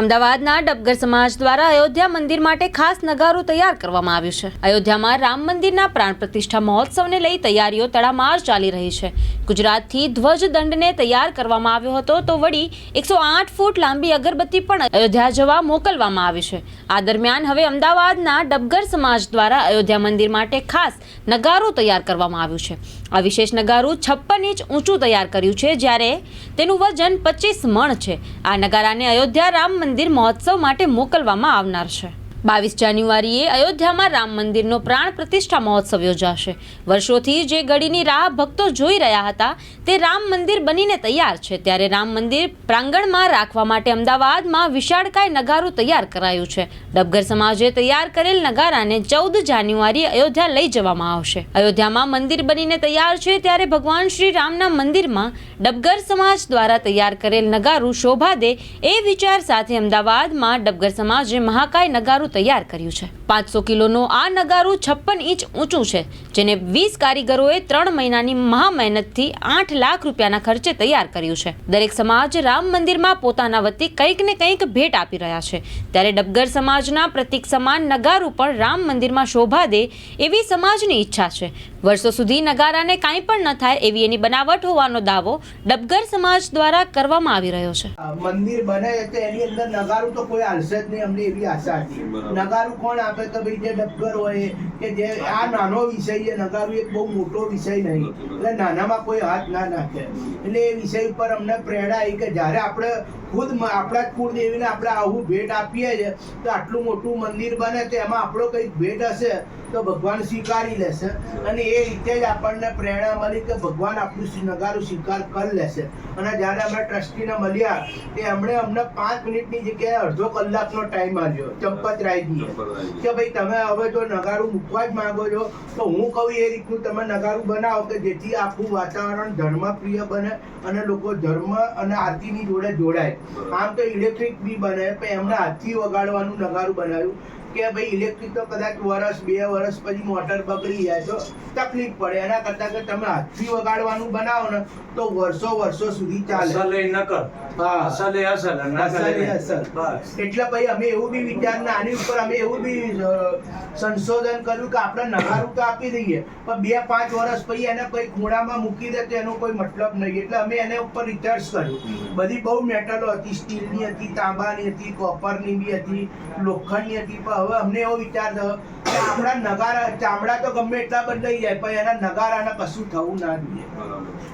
અમદાવાદના ડબગર સમાજ દ્વારા અયોધ્યા મંદિર માટે ખાસ નગારું તૈયાર કરવામાં આવ્યું છે. અયોધ્યામાં રામ મંદિરના પ્રાણ પ્રતિષ્ઠા મહોત્સવને લઈ તૈયારીઓ તડામાર ચાલી રહી છે. ગુજરાતથી ધ્વજ દંડને તૈયાર કરવામાં આવ્યો હતો તો વળી એકસો આઠ ફૂટ લાંબી અગરબત્તી પણ અયોધ્યા જવા મોકલવામાં આવી છે. આ દરમિયાન હવે અમદાવાદના ડબગર સમાજ દ્વારા અયોધ્યા મંદિર માટે ખાસ નગારું તૈયાર કરવામાં આવ્યું છે. આ વિશેષ નગારું છપ્પન ઇંચ ઊંચું તૈયાર કર્યું છે, જ્યારે તેનું વજન પચીસ મણ છે. આ નગારાને અયોધ્યા રામ મંદિર મહોત્સવ માટે મોકલવામાં આવનાર છે. બાવીસ જાન્યુઆરીએ અયોધ્યામાં રામ મંદિરનો પ્રાણ પ્રતિષ્ઠા મહોત્સવ યોજાશે. વર્ષોથી જે ઘડીની રાહ ભક્તો જોઈ રહ્યા હતા, તે રામ મંદિર બનીને તૈયાર છે. ત્યારે રામ મંદિર પ્રાંગણમાં રાખવા માટે અમદાવાદમાં વિશાળકાય નગારું તૈયાર કરાયું છે. ડબગર સમાજે તૈયાર કરેલ નગારાને ચૌદ જાન્યુઆરી અયોધ્યા લઈ જવામાં આવશે. અયોધ્યામાં મંદિર બનીને તૈયાર છે ત્યારે ભગવાન શ્રી રામના મંદિરમાં ડબગર સમાજ દ્વારા તૈયાર કરેલ નગારું શોભા દે એ વિચાર સાથે અમદાવાદમાં ડબગર સમાજે મહાકાય નગારું તૈયાર કર્યું છે. પાંચસો કિલોનો આ નગારું છપ્પન ઇંચ ઊંચું છે, જેને વીસ કારીગરોએ ત્રણ મહિનાની મહા મહેનતથી આઠ લાખ રૂપિયાના ખર્ચે તૈયાર કર્યું છે. દરેક સમાજ રામ મંદિરમાં પોતાના વતી કંઈક ને કંઈક ભેટ આપી રહ્યા છે. ત્યારે ડબગર સમાજના પ્રતિક સમાન નગારું પણ રામ મંદિરમાં શોભા દે એવી સમાજની ઈચ્છા છે. વર્ષો સુધી નગારાને કાંઈ પણ ન થાય એવી એની બનાવટ હોવાનો દાવો ડબગર સમાજ દ્વારા કરવામાં આવી રહ્યો છે. મંદિર બને તો એની અંદર નગારું તો કોઈ હાલશે જ નહીં અમને એવી આશા હતી નગારું કોણ આપે તો ભાઈ જે ડબગર હોય કે જે આ નાનો વિષય છે નગારું એક બહુ મોટો વિષય નહીં. એટલે નાનામાં કોઈ હાથ ના નાખે. એટલે એ વિષય ઉપર અમને પ્રેરણા આવી કે જ્યારે આપણે ખુદ આપણા જ કુળદેવીને આપણે આવું ભેટ આપીએ છે તો આટલું મોટું મંદિર બને તો એમાં આપણો કંઈક ભેટ હશે તો ભગવાન સ્વીકારી લેશે. અને એ રીતે જ આપણને પ્રેરણા મળી કે ભગવાન આપણું નગારું સ્વીકાર કરી લેશે. અને જ્યારે અમે ટ્રસ્ટીને મળ્યા તે એમણે અમને પાંચ મિનિટની જગ્યાએ અડધો કલાકનો ટાઈમ આપ્યો ચંપત રાયજીએ. કે ભાઈ તમે હવે જો નગારું મૂકવા જ માંગો છો તો હું કહું એ રીતનું તમે નગારું બનાવો કે જેથી આખું વાતાવરણ ધર્મપ્રિય બને અને લોકો ધર્મ અને આરતીની જોડે જોડાય. આમ તો ઇલેક્ટ્રિક બી બને પણ એમને હાથથી વગાડવાનું નગારું બનાવ્યું. કે ભાઈ ઇલેક્ટ્રિક તો કદાચ વરસ બે વરસ પછી મોટર બગડી જાય તો તકલીફ પડે. એના કરતા કે તમે હાથથી વગાડવાનું બનાવો ને તો વર્ષો વર્ષો સુધી ચાલે. અસલ ન કર. હા. અસલ અસલ અસલ અસલ. એટલે ભાઈ અમે એવું બી વિચાર આની ઉપર અમે એવું બી સંશોધન કર્યું કે આપણે નગારું તો આપી દઈએ પણ બે પાંચ વર્ષ પછી એને કોઈ ખૂણામાં મૂકી દે તો એનો કોઈ મતલબ નહીં. એટલે અમે એને ઉપર રિસર્ચ કર્યું. બધી બહુ મેટલો હતી સ્ટીલની હતી તાંબાની હતી કોપરની બી હતી લોખંડની હતી પણ હવે અમને એવો વિચાર થયો કે આપણા નગારા ચામડા તો ગમે એટલા બદલાઈ જાય પણ એના નગારાને કશું થવું ના જોઈએ.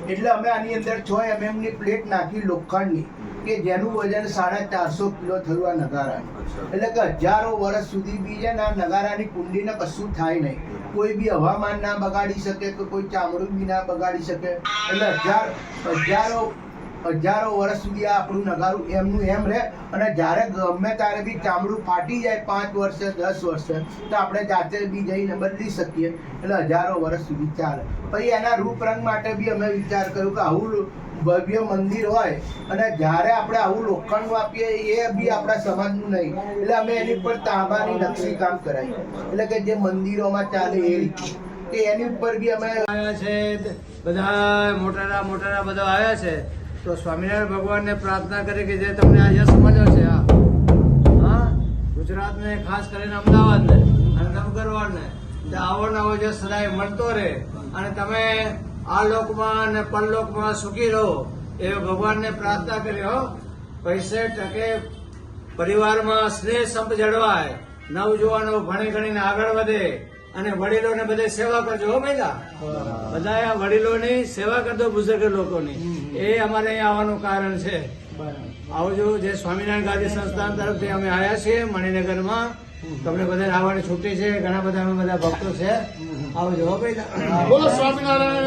એટલે અમે આની અંદર છ mm ની પ્લેટ નાખી લોખંડની કે જેનું વજન સાડા ચારસો કિલો થયું આ નગારાનું. એટલે કે હજારો વર્ષ સુધી બી છે ને આ નગારાની કુંડીને કશું થાય નહીં. કોઈ બી હવામાન ના બગાડી શકે કે કોઈ ચામડું બી ના બગાડી શકે. એટલે હજાર હજારો હજારો વર્ષ સુધી આ આપણું નગારું એમનું એમ રહે. અને જ્યારે ગમે ત્યારે બી ચામડું ફાટી જાય પાંચ વર્ષે, દસ વર્ષે, તો આપણે જાતે બી જઈને બદલી શકીએ. એટલે હજારો વર્ષ સુધી ચાલે. પછી એના રૂપરંગ માટે બી અમે વિચાર કર્યો કે આવું ભવ્ય મંદિર હોય અને જ્યારે આપણે આવું લોખંડ આપીએ એ બી આપણા સમાજનું નહીં. એટલે અમે એની પર તાંબાની નકશી કામ કરાવી. એટલે કે જે મંદિરોમાં ચાલે એ રીતે. એની ઉપર બી અમે આવ્યા છે, બધા મોટાના મોટાના બધા આવ્યા છે. તો સ્વામિનારાયણ ભગવાનને પ્રાર્થના કરી કે જે તમને આ યશ મળ્યો છે, આ. હા? ગુજરાતને, ખાસ કરીને અમદાવાદને અને નવગરવાડને, તે આવો નવો યશ સદાય મળતો રહે અને તમે આ લોકમાં અને પરલોકમાં સુખી રહો એ ભગવાનને પ્રાર્થના કરી, હો. પૈસે ટકે પરિવારમાં સ્નેહ સંપ જળવાય, નવજુવાનો ભણી ગણીને આગળ વધે અને વડીલોને બધે સેવા કરજો હો મહિલા. બધા આ વડીલોની સેવા કરજો બુઝુર્ગ લોકોની. એ અમારે અહીંયા આવવાનું કારણ છે. આવજો જે સ્વામિનારાયણ ગાંધી સંસ્થાન તરફથી અમે આવ્યા છીએ મણિનગરમાં. તમને બધા આવવાની છૂટી છે ઘણા બધા અમે બધા ભક્તો છે. આવજો હો મહિલા. બોલો સ્વામિનારાયણ